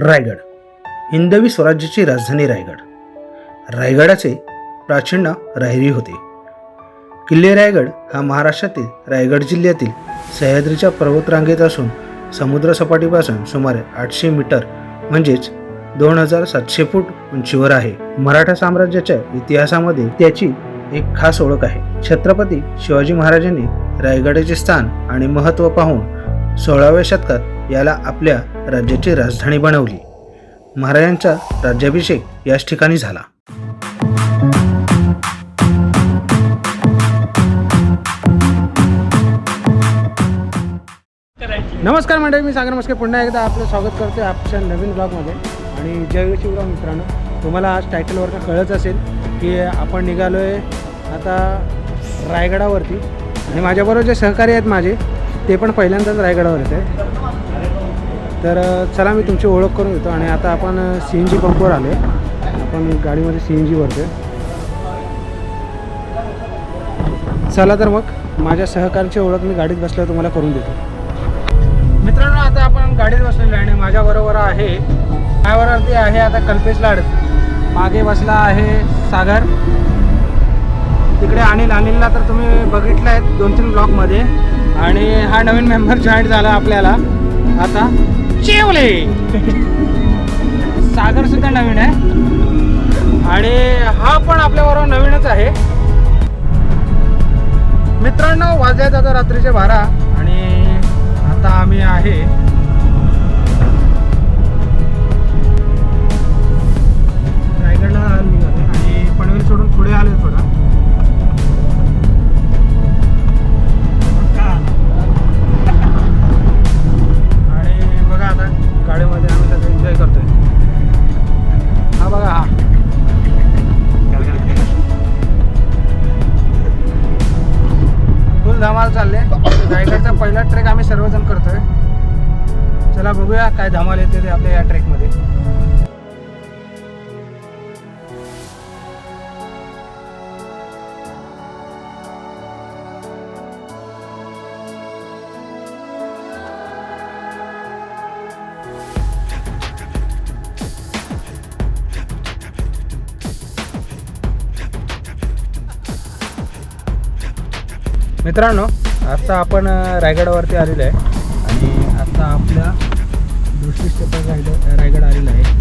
रायगड. हिंदवी स्वराज्याची राजधानी रायगड. रायगडाचे प्राचीन नाव रायरी होते. किल्ले रायगड हा महाराष्ट्रातील रायगड जिल्ह्यातील सह्याद्रीच्या पर्वतरांगेत असून समुद्रसपाटीपासून सुमारे आठशे मीटर म्हणजेच दोन हजार सातशे फूट उंचीवर आहे. मराठा साम्राज्याच्या इतिहासामध्ये त्याची एक खास ओळख आहे. छत्रपती शिवाजी महाराजांनी रायगडाचे स्थान आणि महत्त्व पाहून सोळाव्या शतकात याला आपल्या राज्याची राजधानी बनवली. महाराजांचा राज्याभिषेक याच ठिकाणी झाला. नमस्कार मंडळी मी सागर मस्के. पुन्हा एकदा आपलं स्वागत करतो आपल्या नवीन ब्लॉगमध्ये. आणि जय शिवराव मित्रांनो तुम्हाला आज टायटलवरनं कळत असेल की आपण निघालो आहे आता रायगडावरती. आणि माझ्याबरोबर जे सहकारी आहेत माझे ते पण पहिल्यांदाच रायगडावर येते तर चला मी तुमची ओळख करून देतो आणि आता आपण सी एन जी पंपवर आलो आहे आपण गाडीमध्ये सी एन जी भरतो चला तर मग माझ्या सहकारची ओळख मी गाडीत बसल्यावर तुम्हाला करून देतो. मित्रांनो आता आपण गाडीत बसलेलो आहे आणि माझ्याबरोबर आहे ड्रायव्हरवरती आहे आता कल्पेश लाड. मागे बसला आहे सागर. तिकडे अनिल. अनिलला तर तुम्ही बघितलं आहे दोन तीन ब्लॉकमध्ये. आणि हा नवीन मेंबर जॉईन झाला आपल्याला. आता शेवले सागर सुद्धा नवीन आहे. आणि हा पण आपल्याबरोबर नवीनच आहे. मित्रांनो वाजल्यात आता रात्रीचे बारा आणि आता आम्ही आहे. रायगडला आलो आणि पनवेल सोडून पुढे आले थोडा. मित्रांनो आता आपण रायगडावरती आलेलो आहे. आणि आता आपल्या दृष्टीक्षेपात रायगड रायगड आलेला आहे.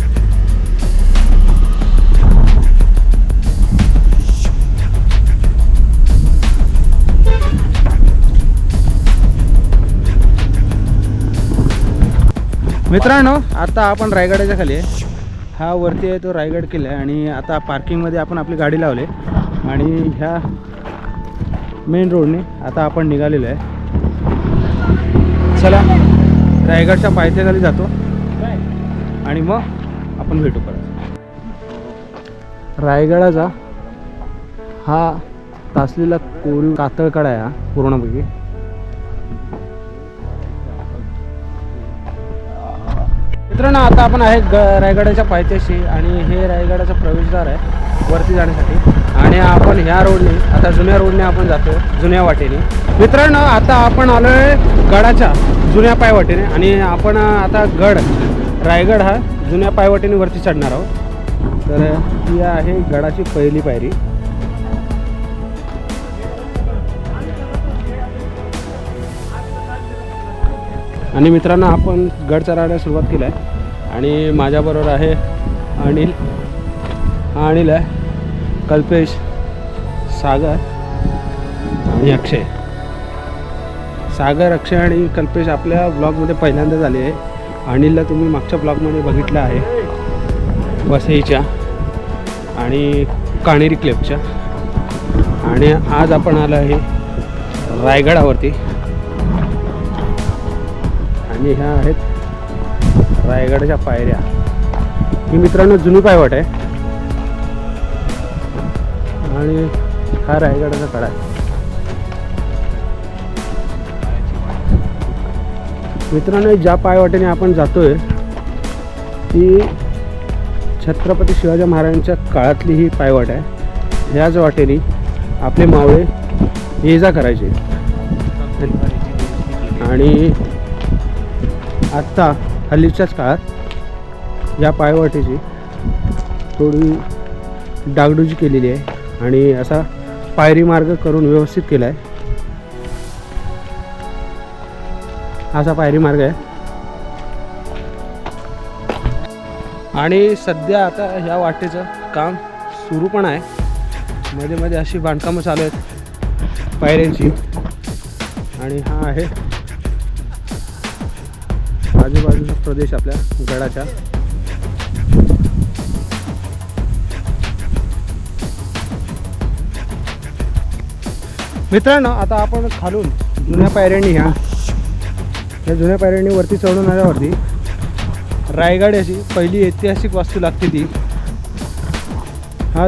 मित्रांनो आता आपण रायगडाच्या खाली आहे. हा वरती आहे तो रायगड किल्ला आहे. आणि आता पार्किंगमध्ये आपण आपली गाडी लावली आणि ह्या मेन रोडने आता आपण निघालेलो आहे. चला रायगडच्या पायथ्याखाली जातो. आणि मग आपण भेटू परत. रायगडाचा हा तासलेला कोरीव कातळकडा आहे हा पूर्णपैकी. मित्रांनो आता आपण आहे ग रायगडाच्या पायथ्याशी आणि हे रायगडाचा प्रवेशद्वार आहे वरती जाण्यासाठी. आणि आपण ह्या रोडने आता जुन्या रोडने आपण जातो जुन्या वाटेने. मित्रांनो आता आपण आलो आहे गडाच्या जुन्या पायवाटेने आणि आपण आता गड रायगड हा जुन्या पायवाटेने वरती चढणार आहोत. तर ही आहे गडाची पहिली पायरी. आणि मित्रांनो आपण गड चढायला सुरुवात केली आहे आणि माझ्याबरोबर आहे अनिल. हा अनिल आहे. कल्पेश सागर आणि अक्षय. सागर अक्षय आणि कल्पेश आपल्या ब्लॉगमध्ये पहिल्यांदा झाले आहे. अनिलला तुम्ही मागच्या ब्लॉगमध्ये बघितलं आहे. वसईच्या आणि काणेरी क्लेपच्या आणि आज आपण आलो आहे रायगडावरती. आणि ह्या आहेत रायगडच्या पायऱ्या. ही मित्रांनो जुनी पायवाट आहे? आणि हा रायगडाचा कडा आहे. मित्रांनो ज्या पायवाटेने आपण जातोय ती छत्रपती शिवाजी महाराजांच्या काळातली ही पायवाट आहे. ह्याच वाटेने आपले मावळे ये जा करायचे. आणि आत्ता हल्लीच्याच काळात या पायवाटेची थोडी डागडुजी केलेली आहे. आणि असा पायरी मार्ग करून व्यवस्थित केला आहे असा पायरी मार्ग आहे. आणि सध्या आता ह्या वाटेचं काम सुरू पण आहे. मध्ये मध्ये अशी बांधकामं चालू आहेत पायऱ्यांची. आणि हा आहे आजूबाजूचा प्रदेश आपल्या गडाच्या. मित्रांनो आता आपण खालून जुन्या पायऱ्यांनी ह्या या जुन्या पायऱ्यांनी वरती चढून आल्यावरती रायगड याची पहिली ऐतिहासिक वास्तू लागते ती. हा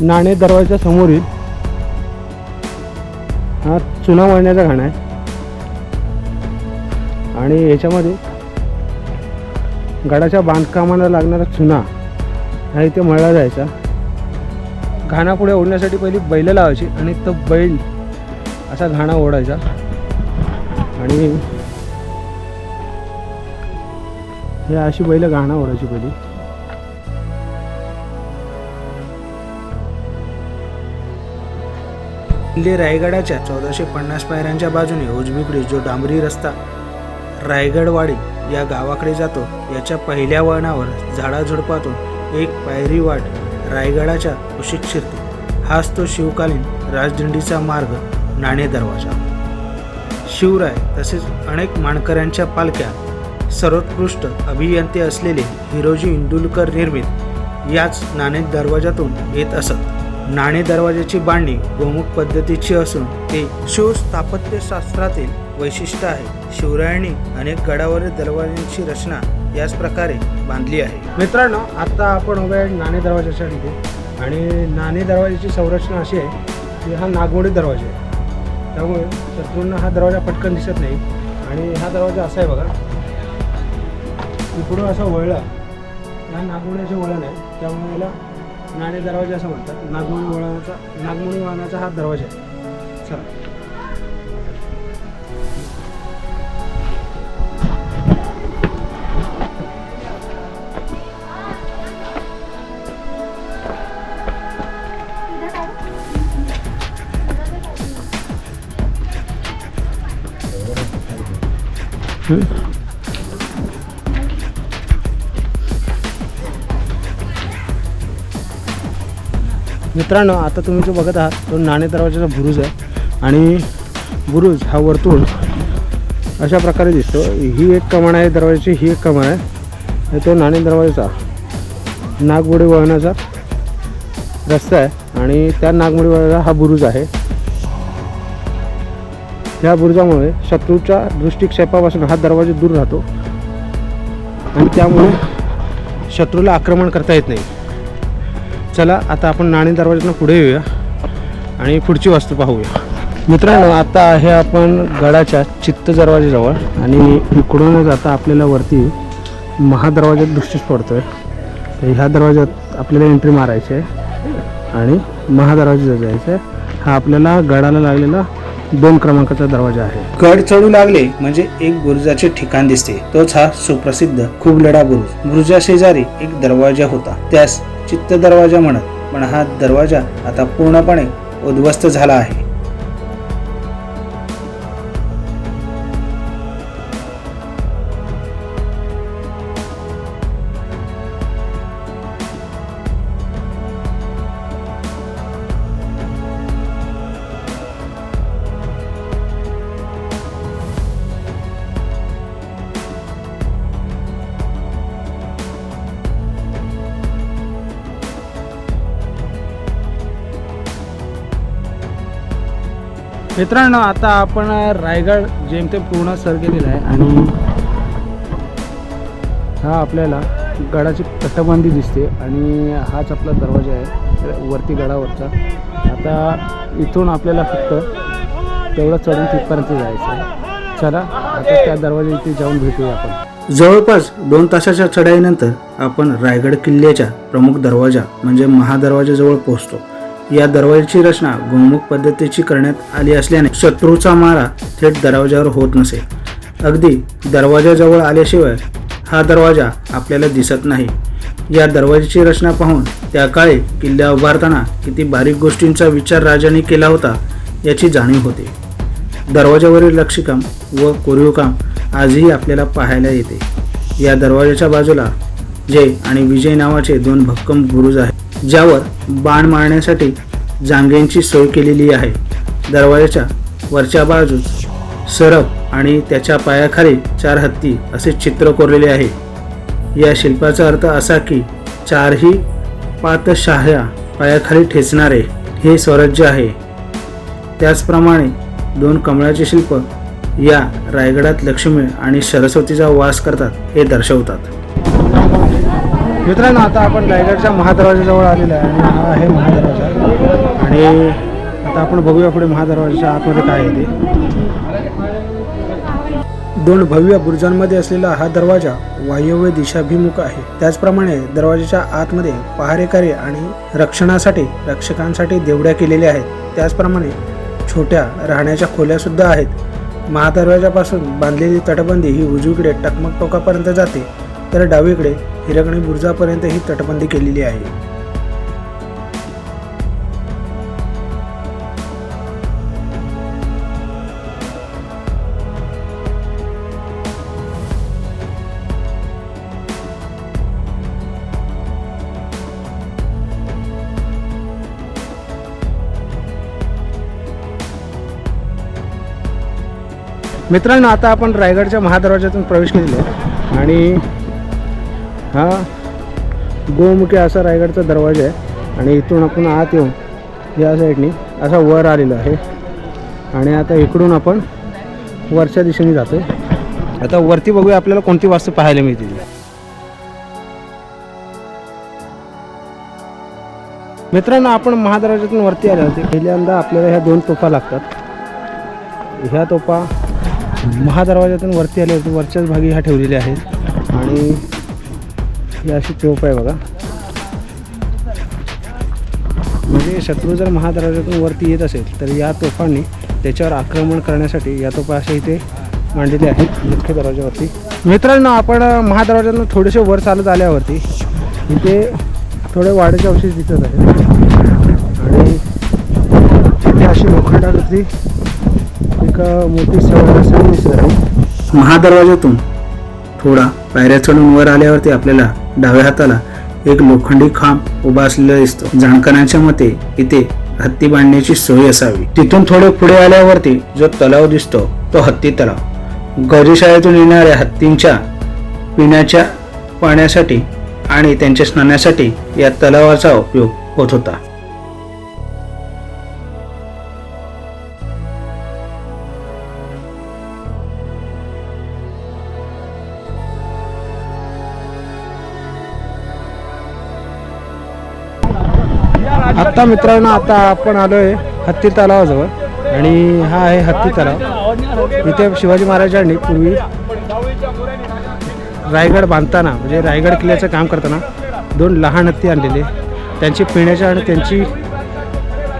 नाणे दरवाजा समोरील हा चुना मळण्याचा घाण आहे. आणि याच्यामध्ये गडाच्या बांधकामाला लागणारा चुना हा इथे मळला जायचा. घाणा पुढे ओढण्यासाठी पहिली बैल लावायची आणि तो बैल असा घाणा ओढायचा. आणि हे अशी बैल घाणा ओढायची पहिली. किल्ले रायगडाच्या चौदाशे पन्नास पायऱ्यांच्या बाजूने उजवीकडे जो डांबरी रस्ता रायगडवाडी या गावाकडे जातो याच्या पहिल्या वळणावर झाडाझुडपातून एक पायरी वाट रायगडाच्या कुशीत शिरते. हाच तो शिवकालीन राजदिंडीचा मार्ग नाणे दरवाजा. शिवराय तसेच अनेक माणकऱ्यांच्या पालख्या सर्वोत्कृष्ट अभियंते असलेले हिरोजी इंदुलकर निर्मित याच नाणे दरवाजातून येत असत. नाणे दरवाजाची बांधणी गोमुख पद्धतीची असून ते शिव स्थापत्यशास्त्रातील वैशिष्ट्य आहे. शिवरायांनी अनेक गडावरील दरवाजांची रचना याच प्रकारे बांधली आहे. मित्रांनो आता आपण उभे आहे नाणे दरवाजाच्या तिथे आणि नाणे दरवाजाची संरचना अशी आहे की हा नागमोडी दरवाजा आहे. त्यामुळे शत्रूंना हा दरवाजा पटकन दिसत नाही. आणि हा दरवाजा असा आहे बघा. इकडून असा वळला. ह्या नागमोडीचे वळण आहे त्यामुळे याला नाणे दरवाजा असं म्हणतात. नागमोडी वळणाचा नागमोडी वळणाचा हा दरवाजा आहे. चला. मित्रांनो आता तुम्ही जो बघत आहात तो नाणे दरवाजाचा बुरुज आहे. आणि बुरुज हा वरतून अशा प्रकारे दिसतो. ही एक कमान आहे दरवाजाची ही एक कमान आहे. तो नाणे दरवाजाचा नागमोडी वळणाचा रस्ता आहे. आणि त्या नागमोडी वळणाचा हा बुरुज आहे. ह्या बुरुजामुळे शत्रूच्या दृष्टिक्षेपापासून हा दरवाजा दूर राहतो. आणि त्यामुळे शत्रूला आक्रमण करता येत नाही. चला आता आपण नाणे दरवाजातून पुढे येऊया आणि पुढची वास्तू पाहूया. मित्रांनो आता आहे आपण गडाच्या चित्त दरवाजाजवळ आणि इकडूनच आता आपल्याला वरती महादरवाज्यात दृष्टीस पडतो तर ह्या दरवाज्यात आपल्याला एंट्री मारायची आहे आणि महादरवाज्यात जायचं आहे हा आपल्याला गडाला लागलेला दोन क्रमांकाचा दरवाजा आहे. गड चढू लागले म्हणजे एक बुरुजाचे ठिकाण दिसते. तोच हा सुप्रसिद्ध खूप लढा बुरुज. बुरुजा शेजारी एक दरवाजा होता. त्यास चित्त दरवाजा म्हणत पण हा दरवाजा आता पूर्णपणे उद्ध्वस्त झाला आहे. मित्रांनो आता आपण रायगड जेमतेम पूर्ण सर केलेला आहे आणि हा आपल्याला गडाची तटबंदी दिसते आणि हाच आपला दरवाजा आहे वरती गडावरचा. आता इथून आपल्याला फक्त तेवढं चढून तिथपर्यंत जायचं आहे. चला आता त्या दरवाजा इथे जाऊन भेटूया आपण. जवळपास दोन तासाच्या चढाईनंतर आपण रायगड किल्ल्याच्या प्रमुख दरवाजा म्हणजे महादरवाजाजवळ पोहोचतो. या दरवाजाची रचना गोमुख पद्धतीची करण्यात आली असल्याने शत्रूचा मारा थेट दरवाजावर होत नसे. अगदी दरवाजाजवळ आल्याशिवाय हा दरवाजा आपल्याला दिसत नाही. या दरवाजाची रचना पाहून त्या काळी किल्ला उभारताना किती बारीक गोष्टींचा विचार राजाने केला होता याची जाणीव होते. दरवाजावरील लक्षीकाम व कोरीवकाम आजही आपल्याला पाहायला येते. या दरवाजाच्या बाजूला जय आणि विजय नावाचे दोन भक्कम बुरुज आहेत. ज्यावर बाण मारण्यासाठी जांगेंची सोय केलेली आहे. दरवाजाच्या वरच्या बाजूस सरप आणि त्याच्या पायाखाली चार हत्ती असे चित्र कोरलेले आहे. या शिल्पाचा अर्थ असा की चारही पातशाह्या पायाखाली ठेचणारे हे स्वराज्य आहे. त्याचप्रमाणे दोन कमळाचे शिल्प या रायगडात लक्ष्मी आणि सरस्वतीचा वास करतात हे दर्शवतात. मित्रांनो आता आपण रायगडच्या महादरवाजाजवळ आलेलो आहे आणि हा आहे महादरवाजा. आणि आता आपण बघूया पुढे महादरवाजाच्या आतमध्ये काय आहे ते. दोन भव्य बुरुजांमध्ये असलेला हा दरवाजा वायव्य दिशाभिमुख आहे. त्याचप्रमाणे दरवाजाच्या आतमध्ये पहारेकरी आणि रक्षणासाठी रक्षकांसाठी देवड्या केलेल्या आहेत. त्याचप्रमाणे छोट्या राहण्याच्या खोल्या सुद्धा आहेत. महादरवाजापासून बांधलेली तटबंदी ही उजवीकडे टकमक टोकापर्यंत जाते. तर डावीकडे हिरकणी बुर्जापर्यंत ही तटबंदी केलेली आहे. मित्रांनो आता आपण रायगडच्या महादरवाज्यातून प्रवेश केलेलो आणि हा? गोमुखी असा रायगडचा दरवाजा आहे. आणि इथून आपण आत येऊन या साईडनी. असा वर आलेला आहे. आणि आता इकडून आपण वरच्या दिशेने जातो आता वरती बघूया आपल्याला कोणती वास्तू पाहायला मिळतील. मित्रांनो आपण महादरवाज्यातून वरती आले होते पहिल्यांदा आपल्याला ह्या दोन तोफा लागतात. ह्या तोफा महादरवाज्यातून वरती आले होते वरच्याच भागी ह्या ठेवलेल्या आहेत. आणि ही अशी चोप आहे बघा. म्हणजे शत्रू जर महादराजातून वरती येत असेल तर या तोफांनी त्याच्यावर आक्रमण करण्यासाठी या तोफा अशा इथे मांडलेल्या आहेत मुख्य दरवाज्यावरती. मित्रांनो आपण महादरवाज्यातून थोडेसे वर चालत आल्यावरती इथे थोडे वाढीचे अवशेष दिसत आहेत. आणि तिथे अशी लोखंडावरती एक मोठी सळी दिसत आहे महादरवाज्यातून थोडा पायऱ्या चढून वर आल्यावरती आपल्याला डाव्या हाताला एक लोखंडी खांब उभा असलेला दिसतो. जाणकारांच्या मते इथे हत्ती बांधण्याची सोय असावी. तिथून थोडे पुढे आल्यावरती जो तलाव दिसतो तो हत्ती तलाव. गौरीशाळेतून येणाऱ्या हत्तींच्या पिण्याच्या पाण्यासाठी आणि त्यांच्या स्नानासाठी या तलावाचा उपयोग होत होता. आता मित्रांनो आता आपण आलोय हत्ती तलावाजवळ. आणि हा आहे हत्ती तलाव. इथे शिवाजी महाराजांनी पूर्वी रायगड बांधताना म्हणजे रायगड किल्ल्याचं काम करताना दोन लहान हत्ती आणलेले. त्यांची पिण्याच्या आणि त्यांची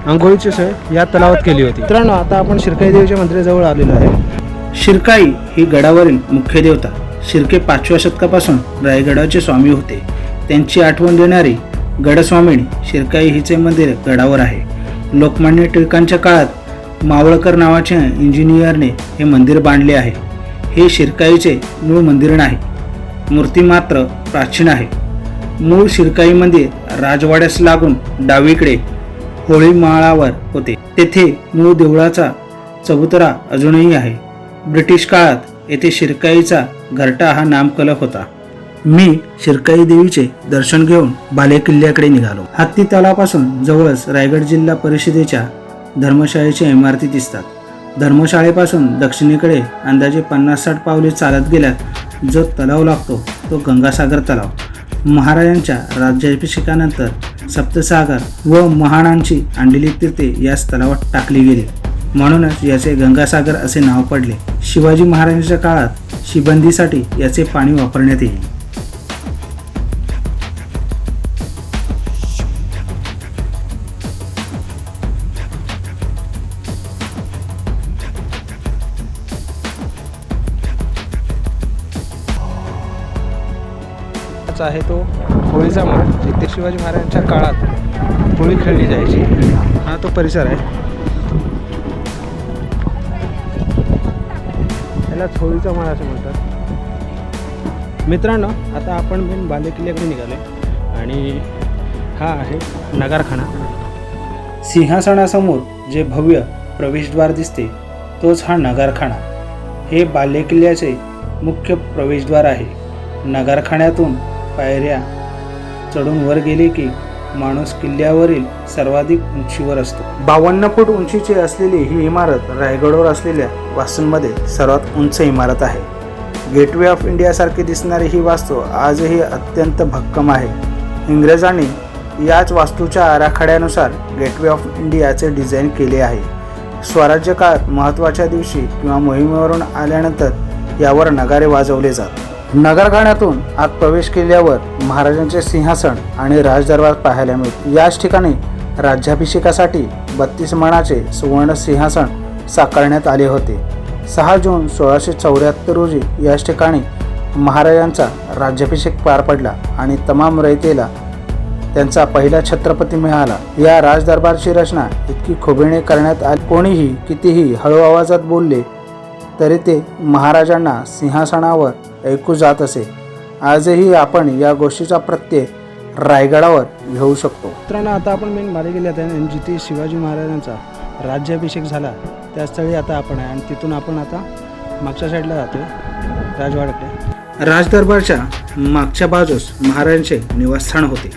आंघोळीची सोय या तलावात केली होती. मित्रांनो आता आपण शिरकाई देवीच्या मंदिराजवळ आलेलो आहे. शिरकाई ही गडावरील मुख्य देवता. शिर्के पाचव्या शतकापासून रायगडाचे स्वामी होते. त्यांची आठवण देणारी गडस्वामिणी शिरकाई हिचे मंदिर गडावर आहे. लोकमान्य टिळकांच्या काळात मावळकर नावाच्या इंजिनियरने हे मंदिर बांधले आहे. हे शिरकाईचे मूळ मंदिर नाही मूर्ती मात्र प्राचीन आहे. मूळ शिरकाई मंदिर राजवाड्यास लागून डावीकडे होळी माळावर होते. तेथे मूळ देवळाचा चबुतरा अजूनही आहे. ब्रिटिश काळात येथे शिरकाईचा घरटा हा नामकलक होता. मी शिरकाई देवीचे दर्शन घेऊन बाले किल्ल्याकडे निघालो. हत्ती तलावापासून जवळच रायगड जिल्हा परिषदेच्या धर्मशाळेच्या इमारती दिसतात. धर्मशाळेपासून दक्षिणेकडे अंदाजे पन्नास साठ पावले चालत गेल्यात जो तलाव लागतो तो गंगासागर तलाव. महाराजांच्या राज्याभिषेकानंतर सप्तसागर व महाणांची आणलेली तीर्थे याच तलावात टाकली गेली. म्हणूनच याचे गंगासागर असे नाव पडले. शिवाजी महाराजांच्या काळात शिबंदीसाठी याचे पाणी वापरण्यात येईल. महत्त्वाचा आहे तो होळीचा मठ जिथे शिवाजी महाराजांच्या काळात होळी खेळली जायची. हा तो परिसर आहे. त्यालाच होळीचा मळ असं म्हणतात. मित्रांनो आता आपण मेन बाले किल्ल्याकडे निघालो आणि हा आहे नगारखाना. सिंहासनासमोर जे भव्य प्रवेशद्वार दिसते तोच हा नगारखाना. हे बालेकिल्ल्याचे मुख्य प्रवेशद्वार आहे. नगारखान्यातून पायऱ्या चढून वर गेले की माणूस किल्ल्यावरील सर्वाधिक उंचीवर असतो. बावन्न फूट उंचीची असलेली ही इमारत रायगडवर असलेल्या वास्तूंमध्ये सर्वात उंच इमारत आहे. गेटवे ऑफ इंडियासारखी दिसणारी ही वास्तू आजही अत्यंत भक्कम आहे. इंग्रजांनी याच वास्तूच्या आराखड्यानुसार गेटवे ऑफ इंडियाचे डिझाईन केले आहे. स्वराज्यकाळ महत्त्वाच्या दिवशी किंवा मोहिमेवरून आल्यानंतर यावर नगारे वाजवले जात नगरगाण्यातून आत प्रवेश केल्यावर महाराजांचे सिंहासन आणि राजदरबार पाहायला मिळते याच ठिकाणी राज्याभिषेकासाठी बत्तीस मणाचे सुवर्ण सिंहासन साकारण्यात आले होते. सहा जून सोळाशे चौऱ्याहत्तर रोजी याच ठिकाणी महाराजांचा राज्याभिषेक पार पडला आणि तमाम रयतेला त्यांचा पहिला छत्रपती मिळाला. या राजदरबारची रचना इतकी खोबीने करण्यात आली. कोणीही कितीही हळू आवाजात बोलले तरी ते महाराजांना सिंहासनावर ऐकू जात असे. आजही आपण या गोष्टीचा प्रत्यय रायगडावर घेऊ शकतो. मित्रांनो आता आपण मेन गेले आणि जिथे शिवाजी महाराजांचा राज्याभिषेक झाला. त्या स्थळी आता आपण आहे आणि तिथून आपण आता मागच्या साईडला जातोय राजवाड्याकडे. राजदरबारच्या मागच्या बाजूस महाराजांचे निवासस्थान होते.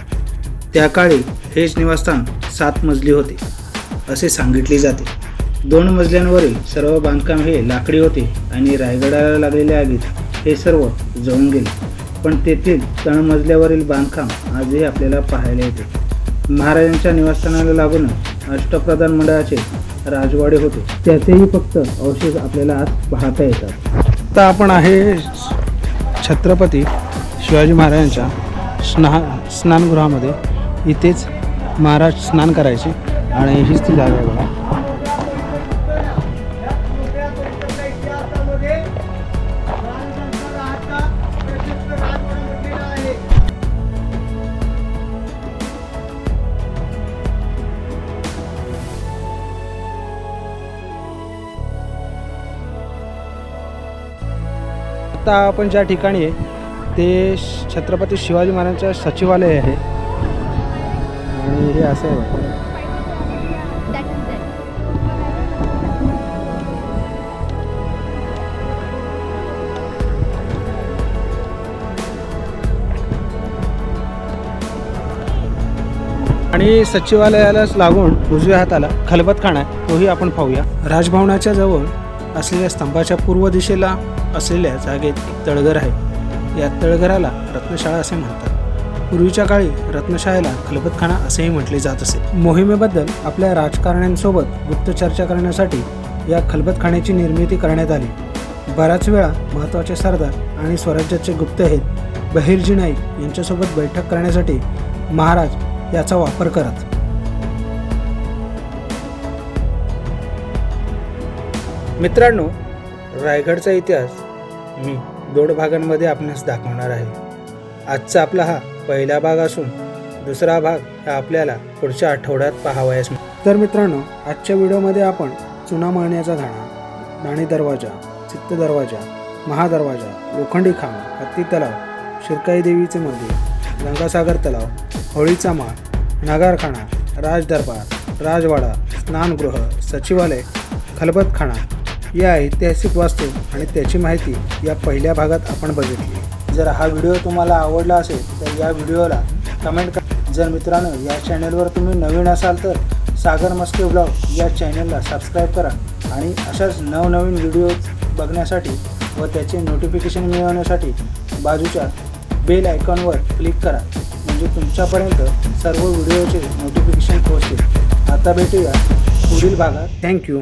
त्या काळी हेच निवासस्थान सात मजली होते असे सांगितले जाते. दोन मजल्यांवरील सर्व बांधकाम हे लाकडी होते आणि रायगडाला लागलेल्या आगीत हे सर्व जळून गेले. पण तेथील तळमजल्यावरील बांधकाम आजही आपल्याला पाहायला येते. महाराजांच्या निवासस्थानाला लागून अष्टप्रधान मंडळाचे राजवाडे होते. त्याचेही फक्त अवशेष आपल्याला आज पाहता येतात. आता आपण आहे छत्रपती शिवाजी महाराजांच्या स्ना स्नानगृहामध्ये. इथेच महाराज स्नान करायचे आणि हीच ती जागा बघा. आता आपण ज्या ठिकाणी आहे ते छत्रपती शिवाजी महाराजांचं सचिवालय आहे. आणि हे असं आहे आणि सचिवालयालाच लागून उजव्या हाताला खलबतखाना आहे. तोही आपण पाहूया. राजभवनाच्या जवळ असलेल्या स्तंभाच्या पूर्व दिशेला असलेल्या जागेत एक तळघर आहे. या तळघराला रत्नशाळा असे म्हणतात. पूर्वीच्या काळी रत्नशाळेला खलबतखाना असेही म्हटले जात असे. मोहिमेबद्दल आपल्या राजकारण्यांसोबत गुप्त चर्चा करण्यासाठी या खलबतखान्याची निर्मिती करण्यात आली. बऱ्याच वेळा महत्त्वाचे सरदार आणि स्वराज्याचे गुप्तहेर बहिर्जी नाईक यांच्यासोबत बैठक करण्यासाठी महाराज याचा वापर करत. मित्रांनो रायगडचा इतिहास मी दोन भागांमध्ये आपणास दाखवणार आहे. आजचा आपला हा पहिला भाग असून दुसरा भाग हा आपल्याला पुढच्या आठवड्यात पाहावयास तर मित्रांनो आजच्या व्हिडिओमध्ये आपण चुना मारण्याचा घाणा नाणी दरवाजा चित्त दरवाजा महादरवाजा लोखंडी खांब हत्ती तलाव शिरकाई देवीचे मंदिर गंगासागर तलाव होळीचा माळ नगारखाना राजदरबार राजवाडा स्नानगृह सचिवालय खलबतखाना या ऐतिहासिक वास्तू आणि त्याची माहिती या पहिल्या भागात आपण बघितली. जर हा व्हिडिओ तुम्हाला आवडला असेल तर या व्हिडिओला कमेंट करा. जर मित्रांनो या चॅनलवर तुम्ही नवीन असाल तर सागर मस्के ब्लॉग या चॅनलला सबस्क्राईब करा आणि अशाच नवनवीन व्हिडिओ बघण्यासाठी व त्याचे नोटिफिकेशन मिळवण्यासाठी बाजूच्या बेल आयकॉनवर क्लिक करा. म्हणजे तुमच्यापर्यंत सर्व व्हिडिओचे नोटिफिकेशन पोहोचतील. आता भेटूया पुढील भागात. थँक्यू